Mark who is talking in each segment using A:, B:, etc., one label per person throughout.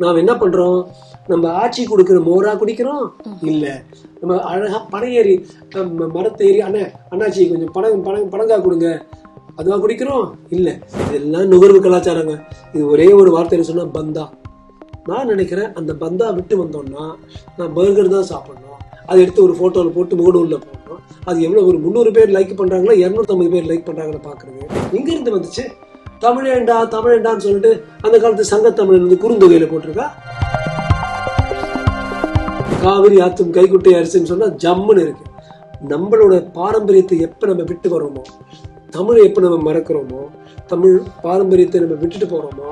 A: நாம் என்ன பண்றோம்? நம்ம ஆட்சி கொடுக்கிற மோரா குடிக்கிறோம்? இல்ல. நம்ம அழகா பனை ஏறி நம்ம மரத்தை ஏறி அண்ணா அண்ணாச்சி கொஞ்சம் பணம் பணம் பணங்கா கொடுங்க. அதுவா குடிக்கிறோம்? இல்ல. இதெல்லாம் நுகர்வு கலாச்சாரங்க. இது ஒரே ஒரு வார்த்தையில சொன்னா பந்தா. நான் நினைக்கிறேன் அந்த பந்தா விட்டு வந்தோம்னா நான் பர்கர் தான் சாப்பிடணும். அதை எடுத்து ஒரு போட்டோவில் போட்டு முகநூல்ல போடணும். அது எவ்வளோ ஒரு முந்நூறு பேர் லைக் பண்றாங்களா இரநூத்தம்பது பேர் லைக் பண்றாங்கன்னு பாக்குறது எங்கேருந்து வந்துச்சு? தமிழேண்டா தமிழேண்டான்னு சொல்லிட்டு அந்த காலத்து சங்கத்தமிழன் வந்து குறுந்தொகையில போட்டிருக்கா. காவிரி ஆத்தும் கைக்குட்டை அரிசின்னு சொன்னா ஜம்முன்னு இருக்கு. நம்மளோட பாரம்பரியத்தை எப்ப நம்ம விட்டு வரோமோ தமிழை எப்ப நம்ம மறக்கிறோமோ தமிழ் பாரம்பரியத்தை நம்ம விட்டுட்டு போறோமோ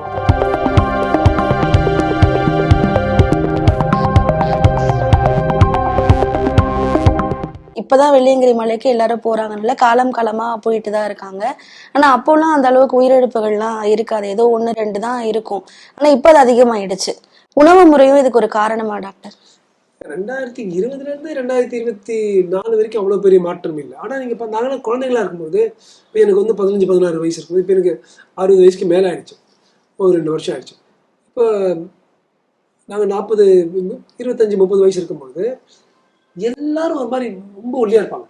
B: இப்பதான் வெள்ளியங்கிரி மலைக்கு எல்லாரும் போறாங்கல்ல காலம் காலமா போயிட்டு தான் இருக்காங்க. ஆனா அப்போலாம் அந்த அளவுக்கு உயிரிழப்புகள்லாம் இருக்காது. ஏதோ ஒண்ணு ரெண்டு தான் இருக்கும். ஆனா இப்ப அது அதிகமாயிடுச்சு. உணவு முறையும் இதுக்கு ஒரு காரணமா டாக்டர்?
A: ரெண்டாயிரத்தி இருபதுல இருந்து ரெண்டாயிரத்தி இருபத்தி நாலு வரைக்கும் அவ்வளவு பெரிய மாற்றம் இல்லை. ஆனா நீங்க இப்ப நாங்களாம் குழந்தைங்களா இருக்கும்போது இப்போ எனக்கு வந்து பதினஞ்சு பதினாறு வயசு இருக்கும்போது இப்ப எனக்கு அறுபது வயசுக்கு மேல ஆயிடுச்சு. ஒரு ரெண்டு வருஷம் ஆயிடுச்சு. இப்போ நாங்க நாற்பது இருபத்தஞ்சி முப்பது வயசு இருக்கும்போது எல்லாரும் ஒரு மாதிரி ரொம்ப ஒல்லியா இருப்பாங்க.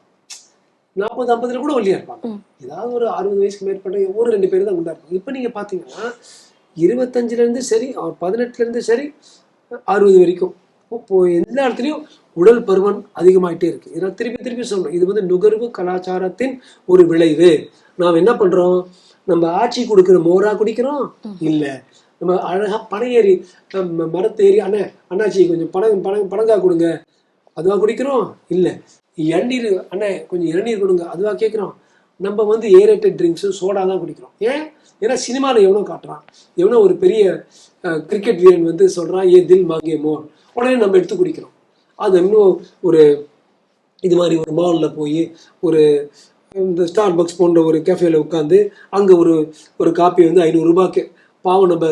A: நாற்பது ஐம்பதுல கூட ஒல்லியா இருப்பாங்க. ஏதாவது ஒரு அறுபது வயசுக்கு மேற்பட்ட ஒரு ரெண்டு பேர் தான் குண்டா இருப்பாங்க. இப்போ நீங்க பாத்தீங்கன்னா இருபத்தஞ்சுல இருந்து சரி அவர் பதினெட்டுல இருந்து சரி அறுபது வரைக்கும். இப்போ எல்லா இடத்துலயும் உடல் பருமன் அதிகமாயிட்டே இருக்கு. இதை நான் திருப்பி திருப்பி சொல்றேன் இது வந்து நுகர்வு கலாச்சாரத்தின் ஒரு விளைவு. நாம் என்ன பண்றோம்? நம்ம ஆட்சி கொடுக்கிற மோரா குடிக்கிறோம்? இல்ல. நம்ம அழகா பனை ஏறி நம்ம மரத்தை ஏறி அண்ணா அண்ணாச்சி கொஞ்சம் பணம் பணம் பணங்கா கொடுங்க. அதுவா குடிக்கிறோம்? இல்லை. இளநீர் அண்ணே கொஞ்சம் இளநீர் கொடுங்க. அதுவா கேட்குறோம் நம்ம வந்து ஏரேட்டட் ட்ரிங்க்ஸு சோடா தான் குடிக்கிறோம். ஏன்? ஏன்னா சினிமாவில் எவனோ காட்டுறான். எவனோ ஒரு பெரிய கிரிக்கெட் வீரன் வந்து சொல்கிறான் ஏ தில் மாங்கே மோர் உடனே நம்ம எடுத்து குடிக்கிறோம். அது இன்னும் ஒரு இது மாதிரி ஒரு மாலில் போய் ஒரு இந்த ஸ்டார் பக்ஸ் போன்ற ஒரு கேஃபேல உட்காந்து அங்கே ஒரு ஒரு காப்பி வந்து ஐநூறுரூபாக்கு பாவம் நம்ம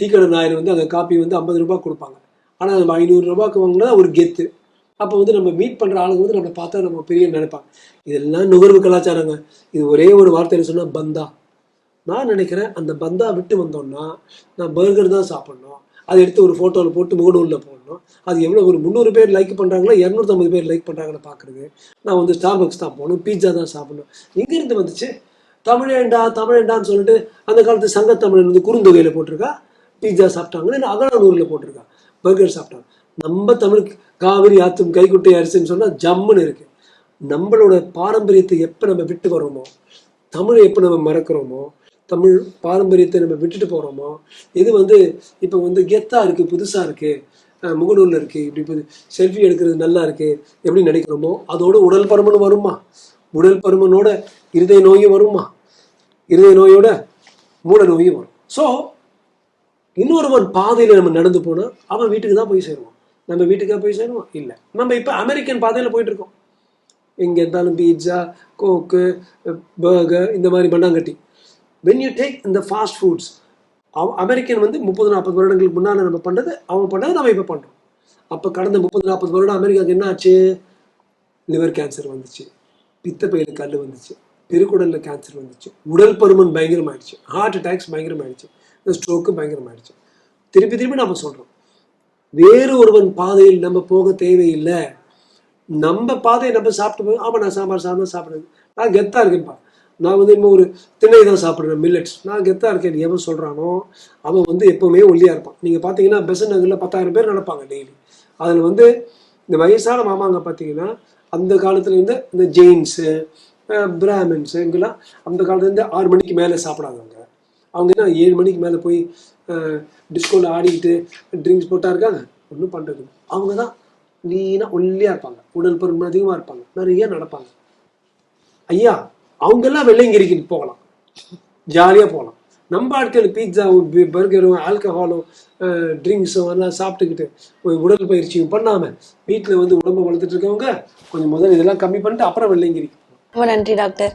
A: டீ கடை நாயர் வந்து அந்த காப்பி வந்து ஐம்பது ரூபாய் கொடுப்பாங்க. ஆனால் நம்ம ஐநூறுரூபாய்க்கு வாங்கினா ஒரு கெத்து. அப்போ வந்து நம்ம மீட் பண்ணுற ஆளுங்க வந்து நம்மளை பார்த்தா நம்ம பெரிய நினைப்பாங்க. இதெல்லாம் நுகர்வு கலாச்சாரங்க. இது ஒரே ஒரு வார்த்தையில சொன்னா பந்தா. நான் நினைக்கிறேன் அந்த பந்தா விட்டு வந்தோம்னா நான் பர்கர் தான் சாப்பிடணும். அதை எடுத்து ஒரு ஃபோட்டோவில் போட்டு முகநூலில் போடணும். அது எவ்வளோ ஒரு முந்நூறு பேர் லைக் பண்ணுறாங்களா இரநூத்தம்பது பேர் லைக் பண்ணுறாங்கன்னு பார்க்குறது. நான் வந்து ஸ்டார்பக்ஸ் தான் போகணும் பீட்சா தான் சாப்பிடணும். எங்கேருந்து வந்துச்சு? தமிழேண்டா தமிழேண்டான்னு சொல்லிட்டு அந்த காலத்து சங்கத்தமிழன் வந்து குறுந்தொகையில் போட்டிருக்கா. பீட்சா சாப்பிட்டாங்கன்னு அகலானூரில் போட்டிருக்கா. பர்கர் சாப்பிட்டாங்க. நம்ம தமிழ் காவிரி ஆத்தும் கைக்குட்டை அரிசின்னு சொன்னால் ஜம்முன்னு இருக்கு. நம்மளோட பாரம்பரியத்தை எப்போ நம்ம விட்டு வரோமோ தமிழை எப்போ நம்ம மறக்கிறோமோ தமிழ் பாரம்பரியத்தை நம்ம விட்டுட்டு போகிறோமோ இது வந்து இப்போ வந்து கெத்தாக இருக்குது புதுசாக இருக்குது முகநூலில் இருக்குது இப்படி இப்போ செல்ஃபி எடுக்கிறது நல்லா இருக்குது எப்படி நினைக்கிறோமோ அதோட உடல் பருமன் வருமா? உடல் பருமனோட இருதய நோயும் வருமா? இருதய நோயோட மூட நோயும் வரும். ஸோ இன்னொருவன் பாதையில் நம்ம நடந்து போனால் அவன் வீட்டுக்கு தான் போய் சேருவான். நம்ம வீட்டுக்கா போய் சேருவோம்? இல்லை. நம்ம இப்போ அமெரிக்கன் பாதையில் போயிட்டு இருக்கோம் எங்கே இருந்தாலும் பீட்சா கோக்கு பர்கர் இந்த மாதிரி பண்ணாங்கட்டி. வென் யூ டேக் இந்த ஃபாஸ்ட் ஃபுட்ஸ் அமெரிக்கன் வந்து முப்பது நாற்பது வருடங்களுக்கு முன்னால் நம்ம பண்ணுறது அவன் பண்ணது நம்ம இப்போ பண்ணுறோம் அப்போ கடந்த முப்பது நாற்பது வருடம் அமெரிக்காவுக்கு என்ன ஆச்சு லிவர் கேன்சர் வந்துச்சு பித்தப்பையில் கல் வந்துச்சு. பெருக்குடலில் கேன்சர் வந்துச்சு. உடல் பருமன் பயங்கரமாயிடுச்சு. Heart attacks பயங்கரமாயிடுச்சு. இந்த ஸ்ட்ரோக்கு பயங்கரமாயிடுச்சு. திருப்பி திருப்பி நம்ம சொல்கிறோம் வேறு ஒருவன் பாதையில் நம்ம போக தேவையில்லை. நம்ம பாதையை நம்ம சாப்பிட்டு போய் ஆமா நான் சாம்பார் சாதம் சாப்பிடுறேன் நான் கெத்தா இருக்கேன்ப்பா நான் வந்து இன்னும் ஒரு திணை தான் சாப்பிட்றேன் மில்லட்ஸ். நான் கெத்தா இருக்கேன் எவன் சொல்கிறானோ அவன் வந்து எப்பவுமே ஒல்லியாக இருப்பான். நீங்கள் பார்த்தீங்கன்னா பெசன் நகரில் பத்தாயிரம் பேர் நடப்பாங்க டெய்லி அதில் வந்து இந்த வயசான மாமாங்க பார்த்தீங்கன்னா அந்த காலத்துல இருந்து இந்த ஜெயின்ஸு பிராமின்ஸு இங்கெல்லாம் அந்த காலத்துலேருந்து ஆறு மணிக்கு மேலே சாப்பிடாதவங்க. அவங்க என்ன ஏழு மணிக்கு மேலே போய் டிஸ்கோவில் ஆடிக்கிட்டு ட்ரிங்க்ஸ் போட்டா இருக்காங்க? ஒன்றும் பண்ணுறது அவங்க தான் நீனா ஒல்லியாக இருப்பாங்க. உடல் பருமன் அதிகமாக இருப்பாங்க. நிறைய நடப்பாங்க. ஐயா அவங்கெல்லாம் வெள்ளையங்கிரிக்கு போகலாம். ஜாலியாக போகலாம். நம்ம ஆட்கள் பீட்சாவும் பர்கரும் ஆல்கஹாலும் ட்ரிங்க்ஸும் எல்லாம் சாப்பிட்டுக்கிட்டு ஒரு உடல் பயிற்சியும் பண்ணாமல் வீட்டில் வந்து உடம்பை வளர்த்துட்டு இருக்கவங்க கொஞ்சம் முதல்ல இதெல்லாம் கம்மி பண்ணிட்டு அப்புறம் வெள்ளையங்கிரிக்கு
B: ரொம்ப நன்றி டாக்டர்.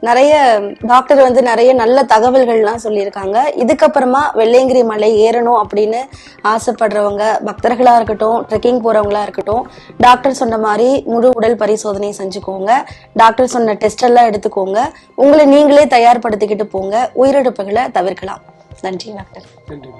B: நிறைய டாக்டர் வந்து நிறைய நல்ல தகவல்கள்லாம் சொல்லியிருக்காங்க. இதுக்கப்புறமா வெள்ளையங்கிரி மலை ஏறணும் அப்படின்னு ஆசைப்படுறவங்க பக்தர்களாக இருக்கட்டும் ட்ரெக்கிங் போகிறவங்களா இருக்கட்டும் டாக்டர் சொன்ன மாதிரி முழு உடல் பரிசோதனை செஞ்சுக்கோங்க. டாக்டர் சொன்ன டெஸ்ட் எல்லாம் எடுத்துக்கோங்க. உங்களை நீங்களே தயார்படுத்திக்கிட்டு போங்க. உயிரிழப்புகளை தவிர்க்கலாம். நன்றி டாக்டர்
A: நன்றி.